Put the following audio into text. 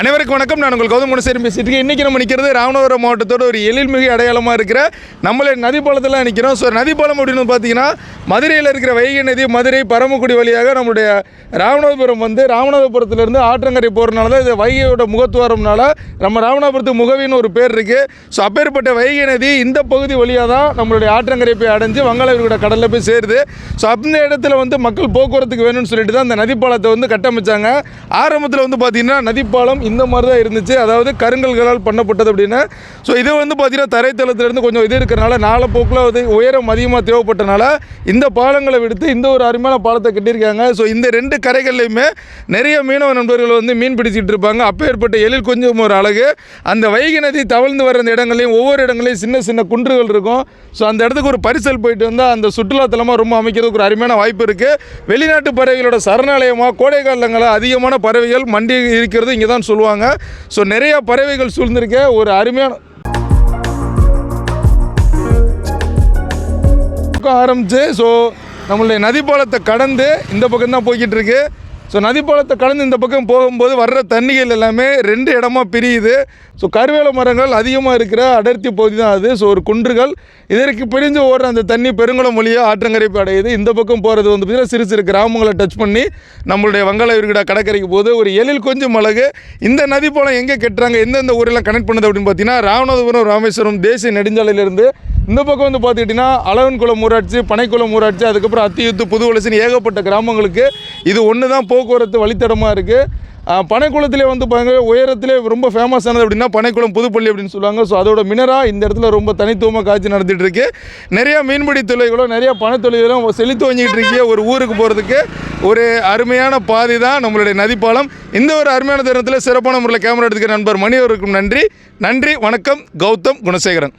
அனைவருக்கும் வணக்கம். நான் உங்கள் கௌதம் குணசேரி பேசிட்டு இருக்கேன். இன்றைக்கி நம்ம நிற்கிறது ராமநாதபுரம் மாவட்டத்தோட ஒரு எழில்மிகு அடையாளமாக இருக்கிற நம்மளே நதிப்பாலத்தில் நிற்கிறோம் ஸோ நதிப்பாலம் அப்படின்னு பார்த்தீங்கன்னா மதுரையில் இருக்கிற வைகை நதி மதுரை பரமக்குடி வழியாக நம்முடைய ராமநாதபுரம் வந்து ராமநாதபுரத்துலேருந்து ஆற்றங்கரை போகிறனால தான் இது வைகையோட முகத்துவாரம்னால நம்ம ராமநாதபுரத்து முகவின்னு ஒரு பேர் இருக்குது ஸோ அப்பேற்பட்ட வைகை நதி இந்த பகுதி வழியாக தான் நம்மளுடைய ஆற்றங்கரை போய் அடைஞ்சு வங்காளவிரிகுடா கடலில் போய் சேருது. ஸோ அந்த இடத்துல வந்து மக்கள் போக்குவரத்துக்கு வேணும்னு சொல்லிட்டு தான் அந்த நதிப்பாலத்தை வந்து கட்டமைச்சாங்க. ஆரம்பத்தில் வந்து பார்த்திங்கன்னா நதிப்பாலம் இந்த மாதிரி தான் இருந்துச்சு. அதாவது கருங்கல்களால் பண்ணப்பட்டது அப்படின்னு ஸோ இது வந்து பார்த்திங்கன்னா தரைத்தளத்திலேருந்து கொஞ்சம் இது இருக்கிறனால நாளப்போக்கில் வந்து உயரம் அதிகமாக தேவைப்பட்டனால இந்த பாலங்களை விடுத்து இந்த ஒரு அருமையான பாலத்தை கட்டியிருக்காங்க. ஸோ இந்த ரெண்டு கரைகள்லையுமே நிறைய மீனவ நண்பர்கள் வந்து மீன் பிடிச்சிட்டு இருப்பாங்க. அப்போ ஏற்பட்ட எழில் கொஞ்சம் ஒரு அழகு. அந்த வைகை நதி தவழ்ந்து வர அந்த இடங்களையும் ஒவ்வொரு இடங்களையும் சின்ன சின்ன குன்றுகள் இருக்கும். ஸோ அந்த இடத்துக்கு ஒரு பரிசல் போயிட்டு வந்தால் அந்த சுற்றுலாத்தலமாக ரொம்ப அமைக்கிறதுக்கு ஒரு அருமையான வாய்ப்பு இருக்குது வெளிநாட்டு பறவைகளோட சரணாலயமாக கோடை காலங்களில் அதிகமான பறவைகள் மண்டி இருக்கிறது இங்கே தான் சொல்லுவாங்க. ஸோ நிறைய பறவைகள் சூழ்ந்திருக்க ஒரு அருமையான ஆரம்பிச்சு ஸோ நம்மளுடைய நதிப்பாலத்தை கடந்து இந்த பக்கம் தான் போய்கிட்டு இருக்கு. ஸோ நதிப்பாலத்தை கடந்து இந்த பக்கம் போகும்போது வர்ற தண்ணிகள் எல்லாமே ரெண்டு இடமா பிரியுது. ஸோ கருவேல மரங்கள் அதிகமாக இருக்கிற அடர்த்தி பகுதி தான் அது. ஸோ ஒரு குன்றுகள். இதற்கு பிரிஞ்சு ஓடுற அந்த தண்ணி பெருங்குளம் வழியாக ஆற்றங்கரை அடையுது. இந்த பக்கம் போகிறது வந்து பார்த்திங்கன்னா சிறு சிறு கிராமங்களை டச் பண்ணி நம்மளுடைய வங்காள விரிகுடா கடற்கரைக்கு போகுது. ஒரு எழில் கொஞ்சம் அழகு. இந்த நதி பாலம் எங்கே கட்டுறாங்க? எந்தெந்த ஊரெல்லாம் கனெக்ட் பண்ணுது அப்படின்னு பார்த்தீங்கன்னா ராமநாதபுரம் ராமேஸ்வரம் தேசிய நெடுஞ்சாலையிலேருந்து இந்த பக்கம் வந்து பார்த்துக்கிட்டிங்கன்னா அளவன்குளம் ஊராட்சி பனைக்குளம் ஊராட்சி அதுக்கப்புறம் அத்தியுத்து புது வளசின்னு ஏகப்பட்ட கிராமங்களுக்கு இது ஒன்று தான் போக்குவரத்து வழித்தடமாக இருக்குது பனைக்குளத்திலே வந்து பாருங்க உயரத்திலே ரொம்ப ஃபேமஸானது அப்படின்னா பனைக்குளம் புதுப்பள்ளி அப்படின்னு சொல்லுவாங்க. ஸோ அதோட மினரா இந்த இடத்துல ரொம்ப தனித்துவமாக காட்சி நடத்திட்டு இருக்கு. நிறைய மீன்பிடி தொழில்களும் நிறைய பனத்தொழில்களும் செழித்து வாங்கிட்டு இருக்கிய ஒரு ஊருக்கு போகிறதுக்கு ஒரு அருமையான பாதை தான் நம்மளுடைய நதிப்பாலம். இந்த ஒரு அருமையான தருணத்தில் சிறப்பான முறையில் கேமரா எடுத்துக்கிற நண்பர் மணி அவருக்கும் நன்றி. நன்றி வணக்கம் கௌதம் குணசேகரன்.